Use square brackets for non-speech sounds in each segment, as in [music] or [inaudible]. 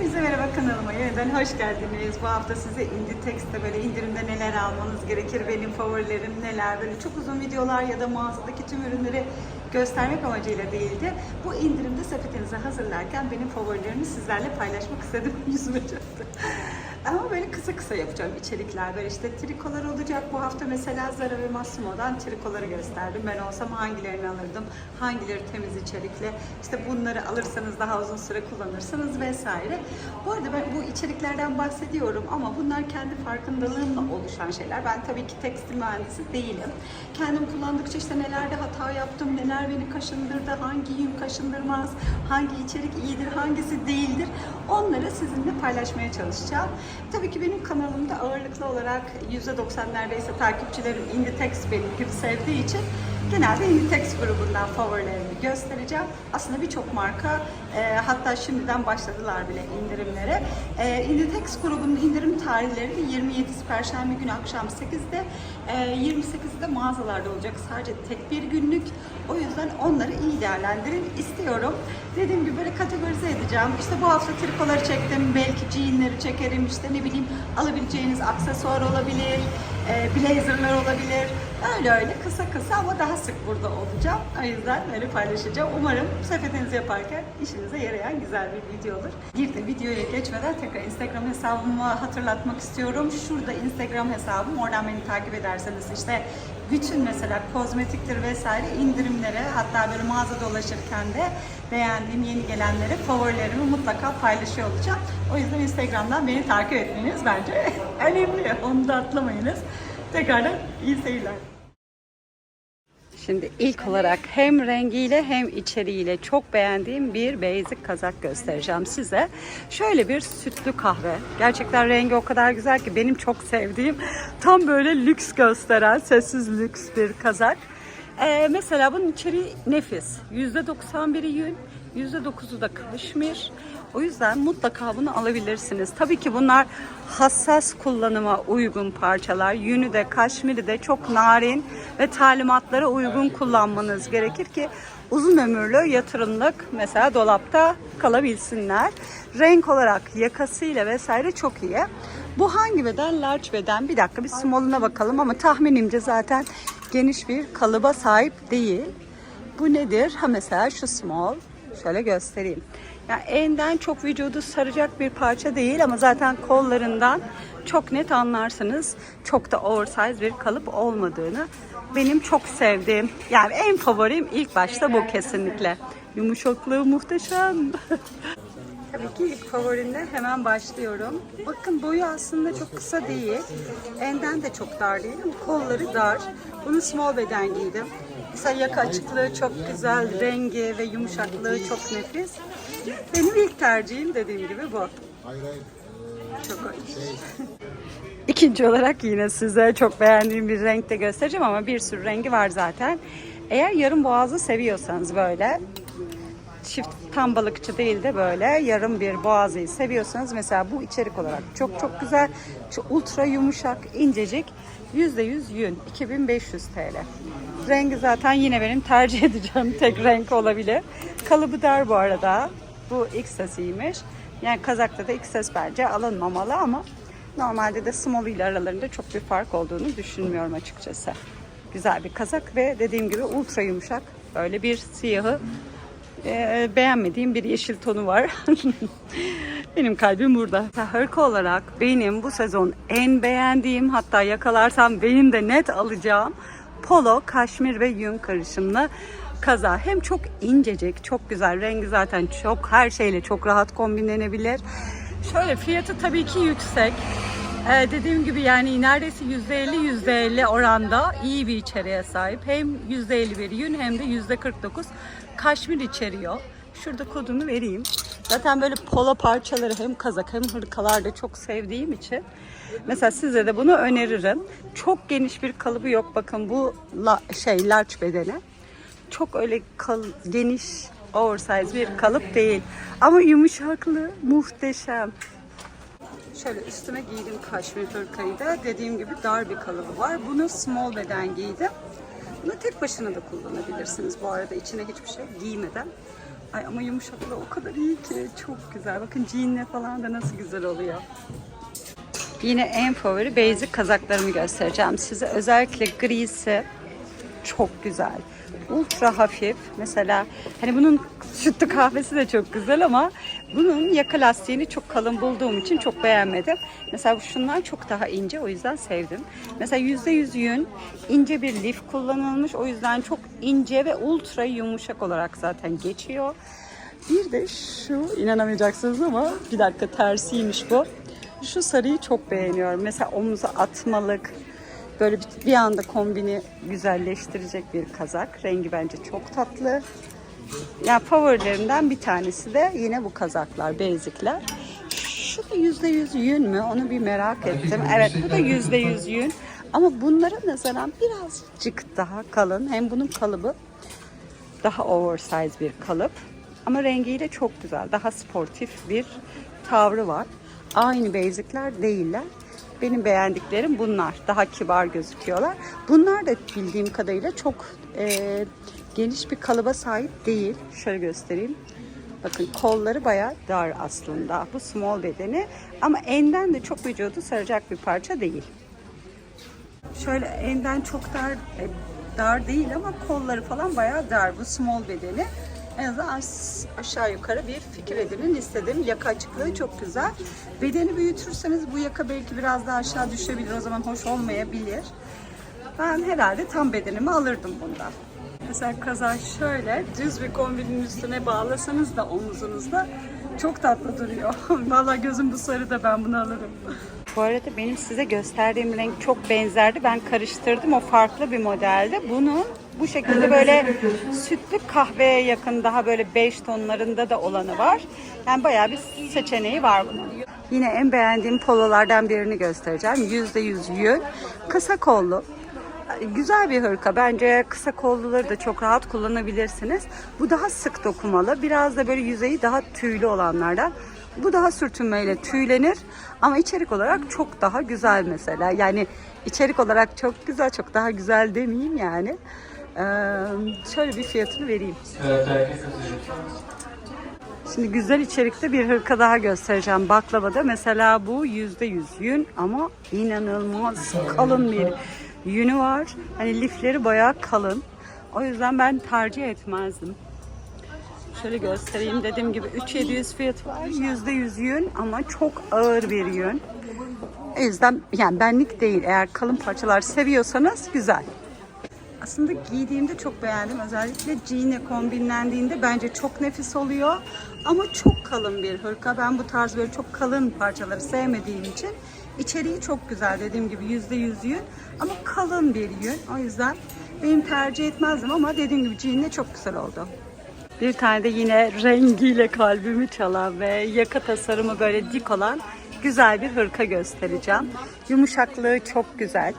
Hepinize merhaba kanalıma yeniden hoş geldiniz. Bu hafta size Inditex'te böyle indirimde neler almanız gerekir, benim favorilerim neler, böyle çok uzun videolar ya da mağazadaki tüm ürünleri göstermek amacıyla değildi. Bu indirimde sepetinizi hazırlarken benim favorilerimi sizlerle paylaşmak istedim. [laughs] Yüzüme çarptı. Ama böyle kısa kısa yapacağım içerikler. Böyle işte trikolar olacak. Bu hafta mesela Zara ve Massimo'dan trikoları gösterdim. Ben olsam hangilerini alırdım, hangileri temiz içerikli. İşte bunları alırsanız daha uzun süre kullanırsınız vesaire. Bu arada ben bu içeriklerden bahsediyorum ama bunlar kendi farkındalığımla oluşan şeyler. Ben tabii ki tekstil mühendisi değilim. Kendim kullandıkça işte nelerde hata yaptım, neler beni kaşındırdı, hangi yün kaşındırmaz, hangi içerik iyidir, hangisi değildir. Onları sizinle paylaşmaya çalışacağım. Tabii ki benim kanalımda ağırlıklı olarak %90 neredeyse takipçilerim Inditex benim gibi sevdiği için genelde Inditex grubundan favorilerimi göstereceğim. Aslında birçok marka e, hatta şimdiden başladılar bile indirimlere. E, Inditex grubunun indirim tarihleri de 27'si Perşembe günü akşam 8'de, e, 28'de mağazalarda olacak. Sadece tek bir günlük. O yüzden onları iyi değerlendirin istiyorum. Dediğim gibi böyle kategorize edeceğim. İşte bu hafta trikoları çektim. Belki jeanleri çekerim. İşte ne bileyim alabileceğiniz aksesuar olabilir. E, blazerlar olabilir. Öyle öyle kısa kısa ama daha sık burada olacağım. O yüzden böyle paylaşacağım. Umarım sepetinizi yaparken işinize yarayan güzel bir video olur. Bir de videoya geçmeden tekrar Instagram hesabımı hatırlatmak istiyorum. Şurada Instagram hesabım. Oradan beni takip ederseniz işte bütün mesela kozmetiktir vesaire indirimlere hatta böyle mağaza dolaşırken de beğendiğim yeni gelenlere favorilerimi mutlaka paylaşıyor olacağım. O yüzden Instagram'dan beni takip etmeniz bence [laughs] önemli. Onu da atlamayınız. Tekrardan iyi seyirler. Şimdi ilk olarak hem rengiyle hem içeriğiyle çok beğendiğim bir basic kazak göstereceğim size. Şöyle bir sütlü kahve. Gerçekten rengi o kadar güzel ki benim çok sevdiğim tam böyle lüks gösteren sessiz lüks bir kazak. Ee, mesela bunun içeriği nefis. %91'i yün, %9'u da kaşmir. O yüzden mutlaka bunu alabilirsiniz. Tabii ki bunlar hassas kullanıma uygun parçalar. Yünü de kaşmiri de çok narin ve talimatlara uygun kullanmanız gerekir ki uzun ömürlü yatırımlık mesela dolapta kalabilsinler. Renk olarak yakasıyla vesaire çok iyi. Bu hangi beden? Large beden. Bir dakika bir small'una bakalım ama tahminimce zaten geniş bir kalıba sahip değil. Bu nedir? Ha mesela şu small. Şöyle göstereyim. Yani enden çok vücudu saracak bir parça değil ama zaten kollarından çok net anlarsınız. Çok da oversize bir kalıp olmadığını. Benim çok sevdiğim, yani en favorim ilk başta bu kesinlikle. Yumuşaklığı muhteşem. [laughs] Tabii ki ilk favorimle hemen başlıyorum. Bakın boyu aslında çok kısa değil. Enden de çok dar değil kolları dar. Bunu small beden giydim. Mesela yaka açıklığı çok güzel, rengi ve yumuşaklığı çok nefis. Benim ilk tercihim dediğim gibi bu. Çok. İkinci olarak yine size çok beğendiğim bir renkte göstereceğim ama bir sürü rengi var zaten. Eğer yarım boğazı seviyorsanız böyle çift tam balıkçı değil de böyle yarım bir boğazıyı seviyorsanız mesela bu içerik olarak çok çok güzel. Şu ultra yumuşak, incecik. %100 yün. 2500 TL. Rengi zaten yine benim tercih [laughs] edeceğim tek renk olabilir. Kalıbı dar bu arada. Bu XS'iymiş. Yani kazakta da XS bence alınmamalı ama normalde de small ile aralarında çok bir fark olduğunu düşünmüyorum açıkçası. Güzel bir kazak ve dediğim gibi ultra yumuşak. Böyle bir siyahı e, beğenmediğim bir yeşil tonu var. [laughs] benim kalbim burada. Hırka olarak benim bu sezon en beğendiğim hatta yakalarsam benim de net alacağım polo, kaşmir ve yün karışımlı kaza. Hem çok incecik, çok güzel. Rengi zaten çok her şeyle çok rahat kombinlenebilir. Şöyle fiyatı tabii ki yüksek. Ee, dediğim gibi yani neredeyse %50 %50 oranda iyi bir içeriğe sahip. Hem %51 yün hem de %49 kaşmir içeriyor. Şurada kodunu vereyim. Zaten böyle polo parçaları hem kazak hem hırkalar da çok sevdiğim için mesela size de bunu öneririm. Çok geniş bir kalıbı yok. Bakın bu la, şey large bedeni. Çok öyle kal, geniş oversize bir kalıp değil. Ama yumuşaklığı muhteşem. Şöyle üstüme giydim kaşmir hırkayı da. Dediğim gibi dar bir kalıbı var. Bunu small beden giydim. Bunu tek başına da kullanabilirsiniz bu arada içine hiçbir şey giymeden. Ay ama yumuşaklığı o kadar iyi ki. Çok güzel. Bakın jeanle falan da nasıl güzel oluyor. Yine en favori basic kazaklarımı göstereceğim size. Özellikle grisi çok güzel. Ultra hafif. Mesela hani bunun sütlü kahvesi de çok güzel ama bunun yaka lastiğini çok kalın bulduğum için çok beğenmedim. Mesela bu şundan çok daha ince o yüzden sevdim. Mesela %100 yün ince bir lif kullanılmış o yüzden çok ince ve ultra yumuşak olarak zaten geçiyor. Bir de şu inanamayacaksınız ama bir dakika tersiymiş bu. Şu sarıyı çok beğeniyorum. Mesela omuza atmalık, böyle bir, bir anda kombini güzelleştirecek bir kazak. Rengi bence çok tatlı. Yani favorilerimden bir tanesi de yine bu kazaklar, basicler. Şu yüzde yüz yün mü? Onu bir merak ettim. Evet bu da yüzde yüz yün. Ama bunlara nazaran birazcık daha kalın. Hem bunun kalıbı daha oversize bir kalıp. Ama rengiyle çok güzel. Daha sportif bir tavrı var. Aynı basicler değiller. Benim beğendiklerim bunlar. Daha kibar gözüküyorlar. Bunlar da bildiğim kadarıyla çok e, geniş bir kalıba sahip değil. Şöyle göstereyim. Bakın kolları bayağı dar aslında. Bu small bedeni ama enden de çok vücudu saracak bir parça değil. Şöyle enden çok dar e, dar değil ama kolları falan bayağı dar. Bu small bedeni. En azından aş- aşağı yukarı bir fikir edinin istedim. Yaka açıklığı çok güzel. Bedeni büyütürseniz bu yaka belki biraz daha aşağı düşebilir. O zaman hoş olmayabilir. Ben herhalde tam bedenimi alırdım bundan. Mesela kaza şöyle düz bir kombinin üstüne bağlasanız da omuzunuzda çok tatlı duruyor. [laughs] Vallahi gözüm bu sarıda ben bunu alırım. Bu arada benim size gösterdiğim renk çok benzerdi. Ben karıştırdım. O farklı bir modeldi. Bunun bu şekilde böyle sütlü kahveye yakın daha böyle beige tonlarında da olanı var. Yani bayağı bir seçeneği var bunun. Yine en beğendiğim pololardan birini göstereceğim. %100 yün. Kısa kollu. Güzel bir hırka. Bence kısa kolluları da çok rahat kullanabilirsiniz. Bu daha sık dokumalı. Biraz da böyle yüzeyi daha tüylü olanlardan. Bu daha sürtünmeyle tüylenir ama içerik olarak çok daha güzel mesela. Yani içerik olarak çok güzel, çok daha güzel demeyeyim yani. Ee, şöyle bir fiyatını vereyim. Şimdi güzel içerikte bir hırka daha göstereceğim baklavada. Mesela bu yüzde yüz yün ama inanılmaz kalın bir yünü var. Hani lifleri bayağı kalın. O yüzden ben tercih etmezdim. Şöyle göstereyim. Dediğim gibi 3700 fiyatı var. Yüzde yüz yün ama çok ağır bir yün. O yüzden yani benlik değil. Eğer kalın parçalar seviyorsanız güzel. Aslında giydiğimde çok beğendim. Özellikle jean'e kombinlendiğinde bence çok nefis oluyor. Ama çok kalın bir hırka. Ben bu tarz böyle çok kalın parçaları sevmediğim için içeriği çok güzel. Dediğim gibi yüzde yüz yün ama kalın bir yün. O yüzden benim tercih etmezdim ama dediğim gibi jean'le çok güzel oldu. Bir tane de yine rengiyle kalbimi çalan ve yaka tasarımı böyle dik olan güzel bir hırka göstereceğim. Yumuşaklığı çok güzel.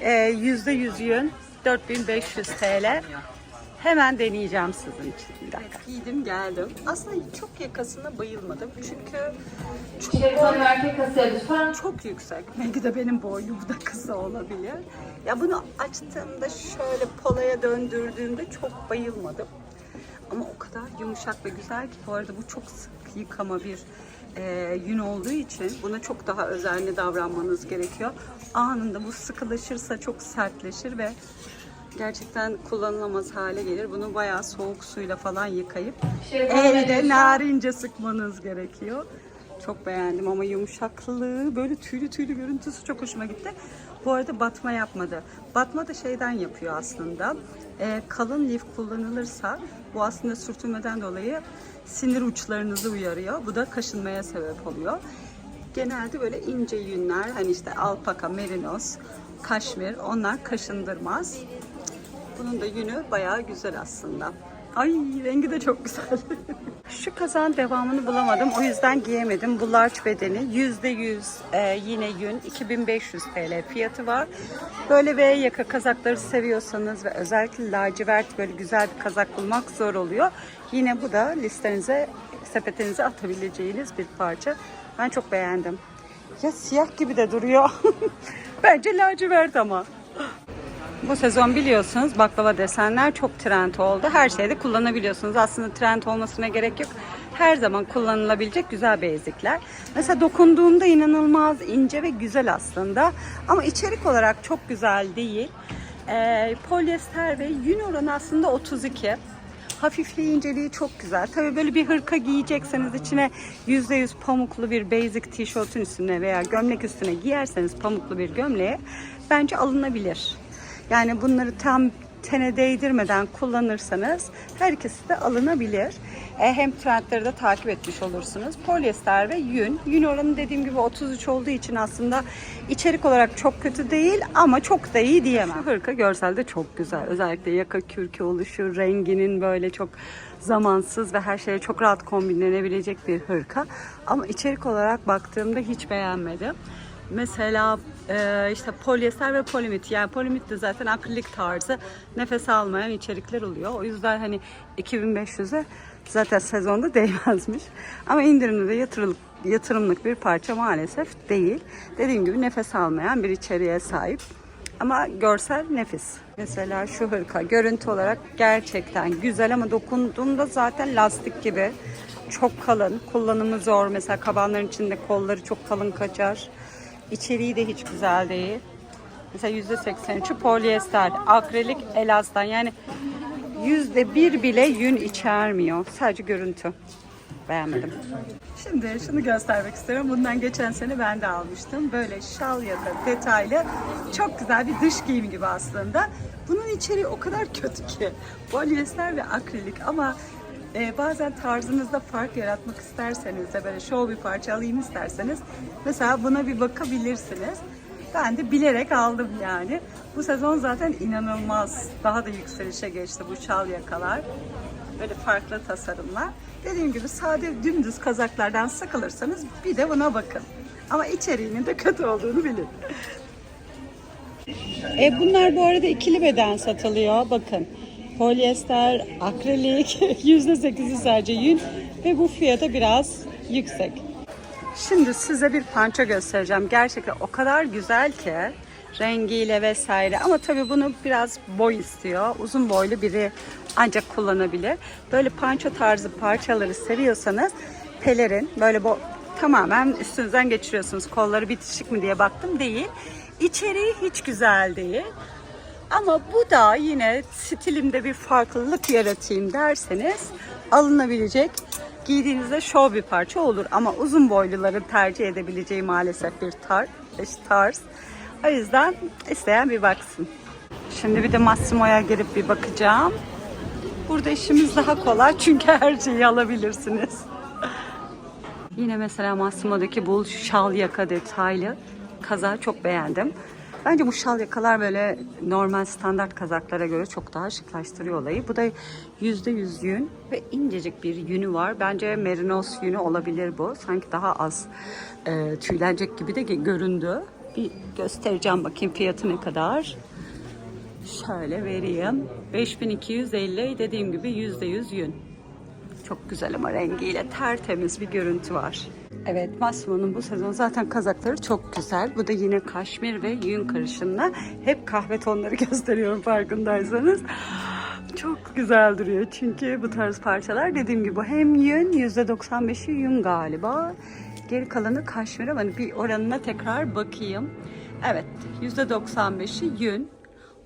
Ee, Yüzde yüz yün 4500 TL. Hemen deneyeceğim sizin için. Bir dakika. Giydim geldim. Aslında çok yakasına bayılmadım. Çünkü çok, Jeton erkek kasaya lütfen. çok yüksek. [laughs] Belki de benim boyum da kısa olabilir. Ya bunu açtığımda şöyle polaya döndürdüğümde çok bayılmadım. Ama o kadar yumuşak ve güzel ki bu arada bu çok sık yıkama bir e, yün olduğu için buna çok daha özenli davranmanız gerekiyor. Anında bu sıkılaşırsa çok sertleşir ve gerçekten kullanılamaz hale gelir. Bunu bayağı soğuk suyla falan yıkayıp elde narince sıkmanız gerekiyor. Çok beğendim ama yumuşaklığı böyle tüylü tüylü görüntüsü çok hoşuma gitti. Bu arada batma yapmadı. Batma da şeyden yapıyor aslında. Ee, kalın lif kullanılırsa bu aslında sürtünmeden dolayı sinir uçlarınızı uyarıyor. Bu da kaşınmaya sebep oluyor. Genelde böyle ince yünler hani işte alpaka, merinos, kaşmir onlar kaşındırmaz. Bunun da yünü bayağı güzel aslında. Ay rengi de çok güzel. [laughs] Şu kazağın devamını bulamadım. O yüzden giyemedim. Bu large bedeni %100 e, yine yün. 2500 TL fiyatı var. Böyle V yaka kazakları seviyorsanız ve özellikle lacivert böyle güzel bir kazak bulmak zor oluyor. Yine bu da listenize, sepetinize atabileceğiniz bir parça. Ben çok beğendim. Ya siyah gibi de duruyor. [laughs] Bence lacivert ama. Bu sezon biliyorsunuz baklava desenler çok trend oldu. Her şeyde kullanabiliyorsunuz. Aslında trend olmasına gerek yok. Her zaman kullanılabilecek güzel bezikler. Mesela dokunduğumda inanılmaz ince ve güzel aslında. Ama içerik olarak çok güzel değil. Ee, polyester ve yün oranı aslında 32. Hafifliği, inceliği çok güzel. Tabii böyle bir hırka giyecekseniz içine %100 pamuklu bir basic tişörtün üstüne veya gömlek üstüne giyerseniz pamuklu bir gömleğe bence alınabilir. Yani bunları tam tene değdirmeden kullanırsanız her ikisi de alınabilir. E, hem trendleri de takip etmiş olursunuz. Polyester ve yün. Yün oranı dediğim gibi 33 olduğu için aslında içerik olarak çok kötü değil ama çok da iyi diyemem. Şu hırka görselde çok güzel. Özellikle yaka kürkü oluşu, renginin böyle çok zamansız ve her şeye çok rahat kombinlenebilecek bir hırka. Ama içerik olarak baktığımda hiç beğenmedim. Mesela e, işte polyester ve polimit. Yani polimit de zaten akrilik tarzı nefes almayan içerikler oluyor. O yüzden hani 2500'e zaten sezonda [laughs] değmezmiş. Ama indirimde de yatırılıp yatırımlık bir parça maalesef değil. Dediğim gibi nefes almayan bir içeriğe sahip. Ama görsel nefis. Mesela şu hırka görüntü olarak gerçekten güzel ama dokunduğumda zaten lastik gibi. Çok kalın. Kullanımı zor. Mesela kabanların içinde kolları çok kalın kaçar. İçeriği de hiç güzel değil. Mesela %83'ü polyester, akrilik, elastan. Yani %1 bile yün içermiyor. Sadece görüntü. Beğenmedim. Şimdi şunu göstermek istiyorum. Bundan geçen sene ben de almıştım. Böyle şal yaka detaylı. Çok güzel bir dış giyim gibi aslında. Bunun içeriği o kadar kötü ki. Polyester ve akrilik ama e, bazen tarzınızda fark yaratmak isterseniz de böyle şov bir parça alayım isterseniz mesela buna bir bakabilirsiniz. Ben de bilerek aldım yani. Bu sezon zaten inanılmaz. Daha da yükselişe geçti bu şal yakalar. Böyle farklı tasarımlar. Dediğim gibi sade dümdüz kazaklardan sıkılırsanız bir de buna bakın. Ama içeriğinin de kötü olduğunu bilin. E bunlar bu arada ikili beden satılıyor. Bakın. Polyester, akrilik, [laughs] %8'i sadece yün ve bu fiyata biraz yüksek. Şimdi size bir panço göstereceğim. Gerçekten o kadar güzel ki rengiyle vesaire. Ama tabii bunu biraz boy istiyor. Uzun boylu biri ancak kullanabilir. Böyle panço tarzı parçaları seviyorsanız pelerin böyle bu tamamen üstünüzden geçiriyorsunuz. Kolları bitişik mi diye baktım değil. İçeriği hiç güzel değil. Ama bu da yine stilimde bir farklılık yaratayım derseniz alınabilecek giydiğinizde şov bir parça olur. Ama uzun boyluların tercih edebileceği maalesef bir tar tarz. O yüzden isteyen bir baksın. Şimdi bir de Massimo'ya girip bir bakacağım. Burada işimiz daha kolay çünkü her şeyi alabilirsiniz. Yine mesela Massimo'daki bu şal yaka detaylı kazağı çok beğendim. Bence bu şal yakalar böyle normal standart kazaklara göre çok daha şıklaştırıyor olayı. Bu da %100 yün ve incecik bir yünü var. Bence merinos yünü olabilir bu. Sanki daha az e, tüylenecek gibi de göründü. Bir göstereceğim bakayım fiyatı ne kadar. Şöyle vereyim. 5250 dediğim gibi %100 yün. Çok güzel ama rengiyle tertemiz bir görüntü var. Evet Massimo'nun bu sezon zaten kazakları çok güzel. Bu da yine kaşmir ve yün karışımla. Hep kahve tonları [laughs] gösteriyorum farkındaysanız. Çok güzel duruyor çünkü bu tarz parçalar dediğim gibi hem yün %95'i yün galiba. Geri kalanı kaşmir ama bir oranına tekrar bakayım. Evet %95'i yün.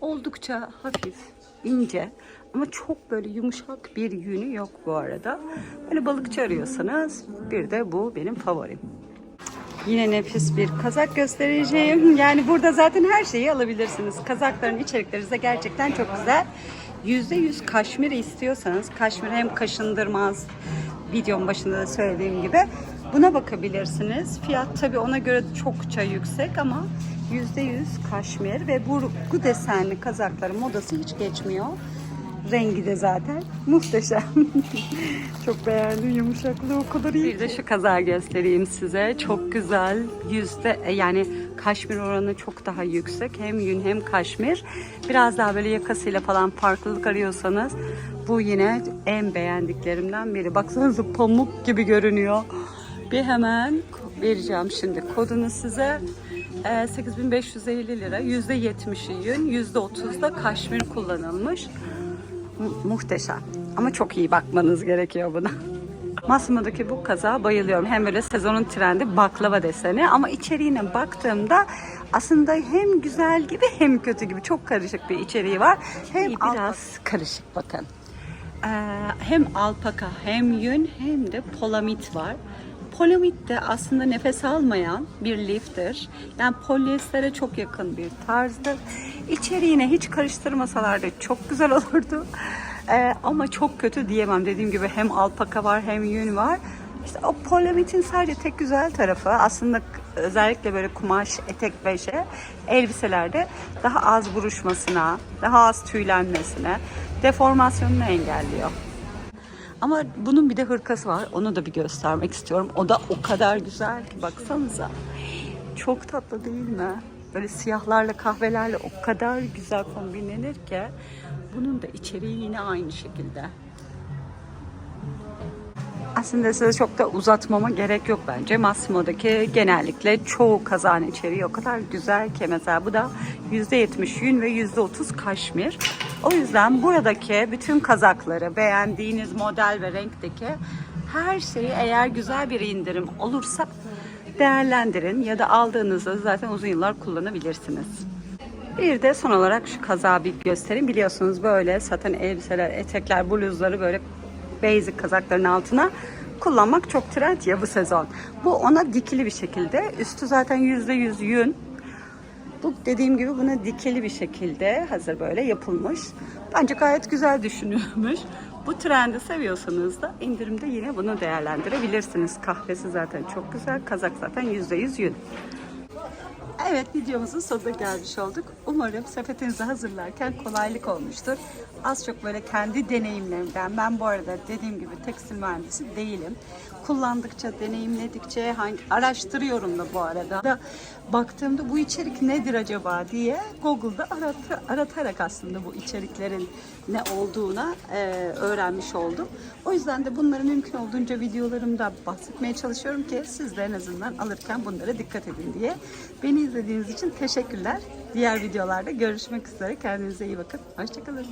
Oldukça hafif, ince ama çok böyle yumuşak bir yünü yok bu arada. Böyle balıkçı arıyorsanız bir de bu benim favorim. Yine nefis bir kazak göstereceğim. Yani burada zaten her şeyi alabilirsiniz. Kazakların içerikleri de gerçekten çok güzel. %100 kaşmir istiyorsanız, kaşmir hem kaşındırmaz, videonun başında da söylediğim gibi buna bakabilirsiniz. Fiyat tabii ona göre çokça yüksek ama %100 kaşmir ve bu, bu desenli kazakların modası hiç geçmiyor. Rengi de zaten muhteşem. [laughs] çok beğendim yumuşaklığı o kadar iyi. Bir de şu kazağı göstereyim size. Çok güzel. Yüzde yani kaşmir oranı çok daha yüksek. Hem yün hem kaşmir. Biraz daha böyle yakasıyla falan farklılık arıyorsanız bu yine en beğendiklerimden biri. Baksanıza pamuk gibi görünüyor. Bir hemen vereceğim şimdi kodunu size. Ee, 8550 lira. %70'i yün, %30 da kaşmir kullanılmış. Mu- muhteşem. Ama çok iyi bakmanız gerekiyor buna. Massimo'daki bu kaza bayılıyorum. Hem böyle sezonun trendi baklava deseni ama içeriğine baktığımda aslında hem güzel gibi hem kötü gibi çok karışık bir içeriği var. Hem biraz karışık bakın. Ee, hem alpaka hem yün hem de polamit var. Polamit de aslında nefes almayan bir liftir. Yani polyestere çok yakın bir tarzdır. İçeriğine hiç karıştırmasalardı çok güzel olurdu. Ee, ama çok kötü diyemem. Dediğim gibi hem alpaka var hem yün var. İşte o polamitin sadece tek güzel tarafı aslında özellikle böyle kumaş, etek ve şey elbiselerde daha az buruşmasına, daha az tüylenmesine, deformasyonunu engelliyor. Ama bunun bir de hırkası var. Onu da bir göstermek istiyorum. O da o kadar güzel ki baksanıza. Çok tatlı değil mi? Böyle siyahlarla kahvelerle o kadar güzel kombinlenir ki. Bunun da içeriği yine aynı şekilde. Aslında size çok da uzatmama gerek yok bence. Massimo'daki genellikle çoğu kazan içeriği o kadar güzel ki mesela bu da %70 yün ve %30 kaşmir. O yüzden buradaki bütün kazakları beğendiğiniz model ve renkteki her şeyi eğer güzel bir indirim olursa değerlendirin ya da aldığınızda zaten uzun yıllar kullanabilirsiniz. Bir de son olarak şu kazağı bir göstereyim. Biliyorsunuz böyle saten elbiseler, etekler, bluzları böyle basic kazakların altına kullanmak çok trend ya bu sezon. Bu ona dikili bir şekilde. Üstü zaten %100 yün. Bu dediğim gibi buna dikili bir şekilde hazır böyle yapılmış. Bence gayet güzel düşünülmüş. Bu trendi seviyorsanız da indirimde yine bunu değerlendirebilirsiniz. Kahvesi zaten çok güzel. Kazak zaten %100 yün. Evet videomuzun sonuna gelmiş olduk. Umarım sepetinizi hazırlarken kolaylık olmuştur. Az çok böyle kendi deneyimlerimden ben bu arada dediğim gibi tekstil mühendisi değilim. Kullandıkça, deneyimledikçe hangi araştırıyorum da bu arada. Da baktığımda bu içerik nedir acaba diye Google'da arat, aratarak aslında bu içeriklerin ne olduğuna e, öğrenmiş oldum. O yüzden de bunları mümkün olduğunca videolarımda bahsetmeye çalışıyorum ki siz de en azından alırken bunlara dikkat edin diye. Beni izlediğiniz için teşekkürler. Diğer videolarda görüşmek üzere. Kendinize iyi bakın. Hoşçakalın.